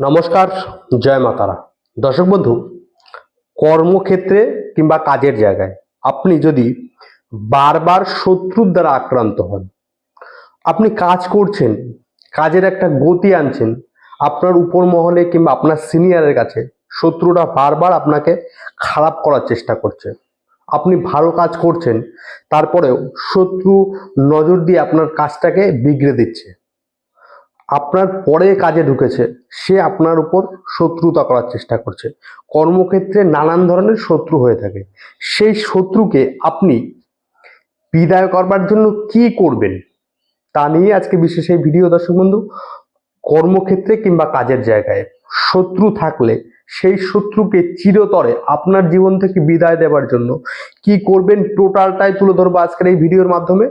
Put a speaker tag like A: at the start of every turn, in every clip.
A: নমস্কার, জয় মাতারা দর্শক বন্ধু, কর্মক্ষেত্রে কিংবা কাজের জায়গায় আপনি যদি বারবার শত্রুর দ্বারা আক্রান্ত হন, আপনি কাজ করছেন, কাজের একটা গতি আনছেন, আপনার উপর মহলে কিংবা আপনার সিনিয়রের কাছে শত্রুরা বারবার আপনাকে খারাপ করার চেষ্টা করছে। আপনি ভালো কাজ করছেন, তারপরেও শত্রু নজর দিয়ে আপনার কাজটাকে বিগড়ে দিচ্ছে। আপনার পরে কাজে ঢুকেছে, সে আপনার উপর শত্রুতা করার চেষ্টা করছে। কর্মক্ষেত্রে নানান ধরনের শত্রু হয়ে থাকে। সেই শত্রুকে আপনি বিদায় করবার জন্য কি করবেন? তা নিয়ে আজকে বিশেষ এই ভিডিও, দর্শক বন্ধু, কর্মক্ষেত্রে কিংবা কাজের জায়গায় শত্রু থাকলে সেই শত্রুকে চিরতরে আপনার জীবন থেকে বিদায় দেওয়ার জন্য কি করবেন টোটালটাই তুলে ধরবো আজকের এই ভিডিওর মাধ্যমে।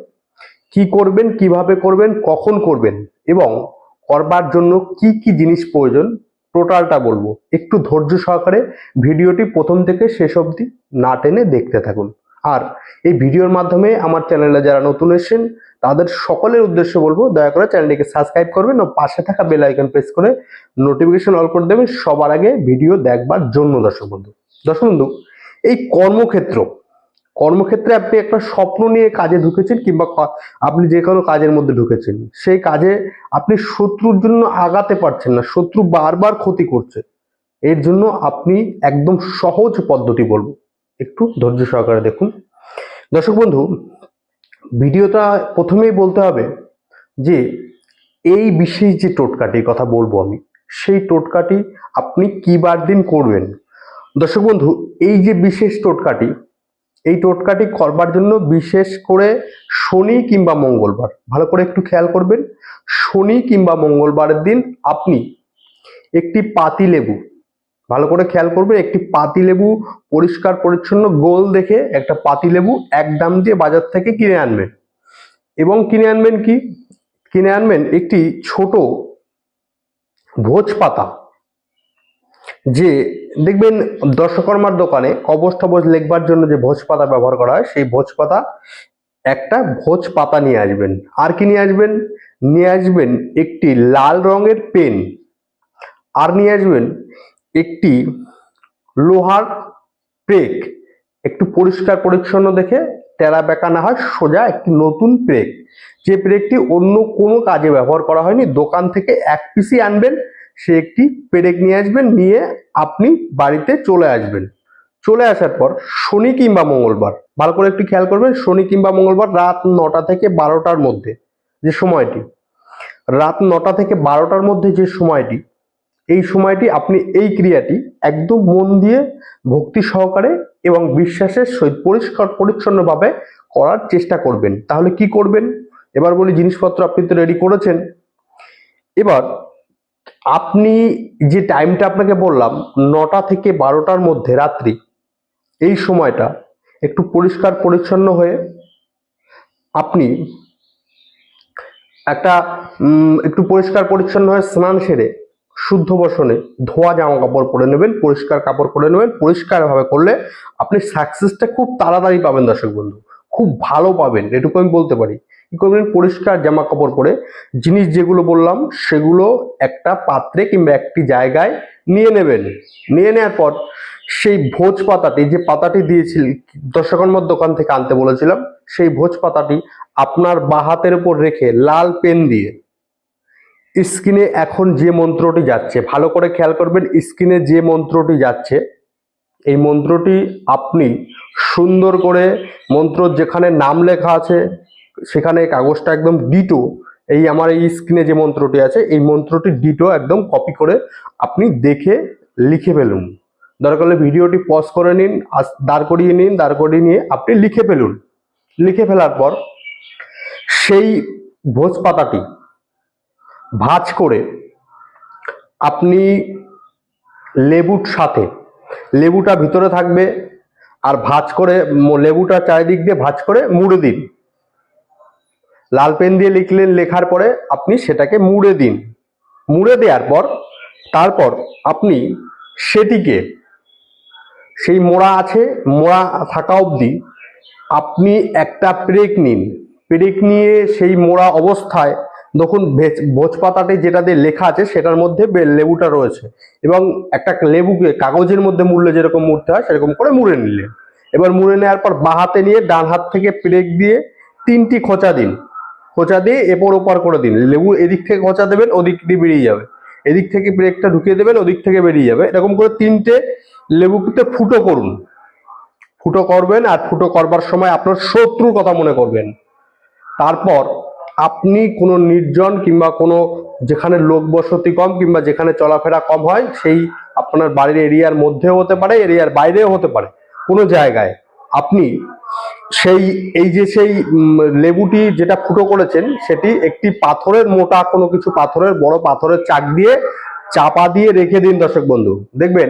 A: কি করবেন, কীভাবে করবেন, কখন করবেন এবং করবার জন্য কি কি জিনিস প্রয়োজন টোটালটা বলব। একটু ধৈর্য সহকারে ভিডিওটি প্রথম থেকে শেষ অবধি না টেনে দেখতে থাকুন। আর এই ভিডিওর মাধ্যমে আমার চ্যানেলে যারা নতুন এসেছেন, তাদের সকলের উদ্দেশ্য বলব, দয়া করে চ্যানেলটিকে সাবস্ক্রাইব করবেন ও পাশে থাকা বেল আইকন প্রেস করে নোটিফিকেশন অল করে দেবেন সবার আগে ভিডিও দেখবার জন্য, দর্শক বন্ধু। দর্শক বন্ধু, এই কর্মক্ষেত্র কর্মক্ষেত্রে আপনি একটা স্বপ্ন নিয়ে কাজে ঢুকেছেন কিংবা আপনি যে কোনো কাজের মধ্যে ঢুকেছেন, সেই কাজে আপনি শত্রুর জন্য আগাতে পারছেন না, শত্রু বারবার ক্ষতি করছে। এর জন্য আপনি একদম সহজ পদ্ধতি বলব। একটু ধৈর্য সহকারে দেখুন। দর্শক বন্ধু, ভিডিওটা প্রথমেই বলতে হবে যে এই বিশেষ যে টোটকাটির কথা বলব আমি, সেই টোটকাটি আপনি কি বার দিন করবেন। দর্শক বন্ধু, এই যে বিশেষ টোটকাটি এই টোটকাটি করবার জন্য বিশেষ করে শনি কিংবা মঙ্গলবার। ভালো করে একটু খেয়াল করবেন, শনি কিংবা মঙ্গলবারের দিন আপনি একটি পাতি লেবু, ভালো করে খেয়াল করবেন, একটি পাতি লেবু পরিষ্কার পরিচ্ছন্ন গোল দেখে একটা পাতি লেবু এক দাম দিয়ে বাজার থেকে কিনে আনবেন। এবং কিনে আনবেন কি? কিনে আনবেন একটি ছোট ভোজ পাতা, যে দেখবেন দর্শকর্মার দোকানে কবচ টবচ লেখবার জন্য যে ভোজ পাতা ব্যবহার করা হয়, সেই ভোজ পাতা একটা ভোজ পাতা নিয়ে আসবেন। আর কি নিয়ে আসবেন? নিয়ে আসবেন একটি লাল রঙের পেন। আর নিয়ে আসবেন একটি লোহার প্রেক। একটু পরিষ্কার পরিচ্ছন্ন দেখে টেরা বেঁকা না হয়, সোজা একটি নতুন প্রেক। যে প্রেকটি অন্য কোনো কাজে ব্যবহার করা হয়নি, দোকান থেকে এক পিসি আনবেন সে একটি পেরেক নিয়ে আসবেন, নিয়ে আপনি বাড়িতে চলে আসবেন। চলে আসার পর শনি কিংবা মঙ্গলবার, ভালো করে একটু খেয়াল করবেন, শনি কিংবা মঙ্গলবার রাত নটা থেকে বারোটার মধ্যে যে সময়টি, রাত নটা থেকে বারোটার মধ্যে যে সময়টি, এই সময়টি আপনি এই ক্রিয়াটি একদম মন দিয়ে ভক্তি সহকারে এবং বিশ্বাসের সহিত পরিষ্কার পরিচ্ছন্নভাবে করার চেষ্টা করবেন। তাহলে কি করবেন? এবার বলি জিনিসপত্র আপনি তো রেডি করেছেন। এবার আপনি যে টাইমটা আপনাকে বললাম, নটা থেকে বারোটার মধ্যে রাত্রি, এই সময়টা একটু পরিষ্কার পরিচ্ছন্ন হয়ে আপনি একটা একটু পরিষ্কার পরিচ্ছন্ন হয়ে স্নান সেরে শুদ্ধ বসনে ধোয়া জামা কাপড় পরে নেবেন, পরিষ্কার কাপড় পরে নেবেন, পরিষ্কারভাবে করলে আপনি সাকসেসটা খুব তাড়াতাড়ি পাবেন দর্শক বন্ধু, খুব ভালো পাবেন, এটুকু আমি বলতে পারি। কি করবেন পরিষ্কার জামা কাপড় পরে জিনিস যেগুলো বললাম, সেগুলো একটা পাত্রে কিংবা একটি জায়গায় নিয়ে নেবেন। নিয়ে নেওয়ার পর সেই ভোজ পাতাটি, যে পাতাটি দিয়েছিল দর্শকর্মার দোকান থেকে আনতে বলেছিলাম, সেই ভোজ পাতাটি আপনার বাঁ হাতের উপর রেখে লাল পেন দিয়ে স্ক্রিনে এখন যে মন্ত্রটি যাচ্ছে, ভালো করে খেয়াল করবেন স্ক্রিনে যে মন্ত্রটি যাচ্ছে, এই মন্ত্রটি আপনি সুন্দর করে মন্ত্র যেখানে নাম লেখা আছে সেখানে কাগজটা একদম ডিটো। এই আমার এই স্ক্রিনে যে মন্ত্রটি আছে, এই মন্ত্রটি ডিটো একদম কপি করে আপনি দেখে লিখে ফেলুন। দরকার হলে ভিডিওটি পজ করে নিন দাঁড় করিয়ে নিন, দাঁড় করিয়ে নিয়ে আপনি লিখে ফেলুন। লিখে ফেলার পর সেই ভোজ পাতাটি ভাঁজ করে আপনি লেবুর সাথে, লেবুটা ভিতরে থাকবে আর ভাঁজ করে, লেবুটা চারিদিক দিয়ে ভাঁজ করে মুড়ে দিন। লাল পেন দিয়ে লিখলেন, লেখার পরে আপনি সেটাকে মুড়ে দিন। মুড়ে দেওয়ার পর, তারপর আপনি সেটিকে, সেই মোড়া আছে, মোড়া থাকা অবধি আপনি একটা পেরেক নিন। পেরেক নিয়ে সেই মোড়া অবস্থায় দেখুন, ভেজ- ভোজ পাতাটি যেটা দিয়ে লেখা আছে, সেটার মধ্যে লেবুটা রয়েছে। এবং একটা লেবুকে, কাগজের মধ্যে মুড়লে যেরকম মুড়তে হয়, সেরকম করে মুড়ে নিলেন। এবার মুড়ে নেওয়ার পর বাঁ হাতে নিয়ে ডান হাত থেকে প্রেক দিয়ে তিনটি খোঁচা দিন। খোঁচা দিয়ে এপর ওপর করে দিন। লেবু এদিক থেকে খোঁচা দেবেন, ওদিক দিয়ে বেরিয়ে যাবে। এদিক থেকে ব্রেকটা ঢুকিয়ে দেবেন, ওদিক থেকে বেরিয়ে যাবে। এরকম করে তিনটে লেবুতে ফুটো করুন। ফুটো করবেন আর ফুটো করবার সময় আপনার শত্রুর কথা মনে করবেন। তারপর আপনি কোনো নির্জন কিংবা কোনো যেখানে লোক বসতি কম কিংবা যেখানে চলাফেরা কম হয়, সেই আপনার বাড়ির এরিয়ার মধ্যেও হতে পারে, এরিয়ার বাইরেও হতে পারে। কোনো জায়গায় আপনি সেই, এই যে সেই লেবুটি যেটা ফুটো করেছেন, সেটি একটি পাথরের, মোটা কোনো কিছু পাথরের, বড় পাথরের চাক দিয়ে চাপা দিয়ে রেখে দিন দর্শক বন্ধু। দেখবেন,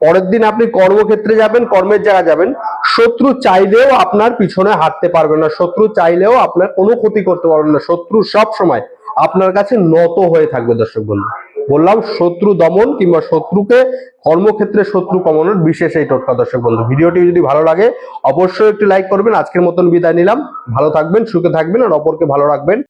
A: পরের দিন আপনি কর্মক্ষেত্রে যাবেন, কর্মের জায়গা যাবেন, শত্রু চাইলেও আপনার পিছনে হাঁটতে পারবে না, শত্রু চাইলেও আপনার কোনো ক্ষতি করতে পারবে না, শত্রু সব সময় আপনার কাছে নত হয়ে থাকবে দর্শক বন্ধু। বললাম শত্রু দমন কিংবা শত্রুকে কর্মক্ষেত্রে শত্রু কমানোর বিশেষ এই টোটকা, দর্শক বন্ধু। ভিডিওটি যদি ভালো লাগে, অবশ্যই একটি লাইক করবেন। আজকের মতন বিদায় নিলাম। ভালো থাকবেন, সুখে থাকবেন আর অপরকে ভালো রাখবেন।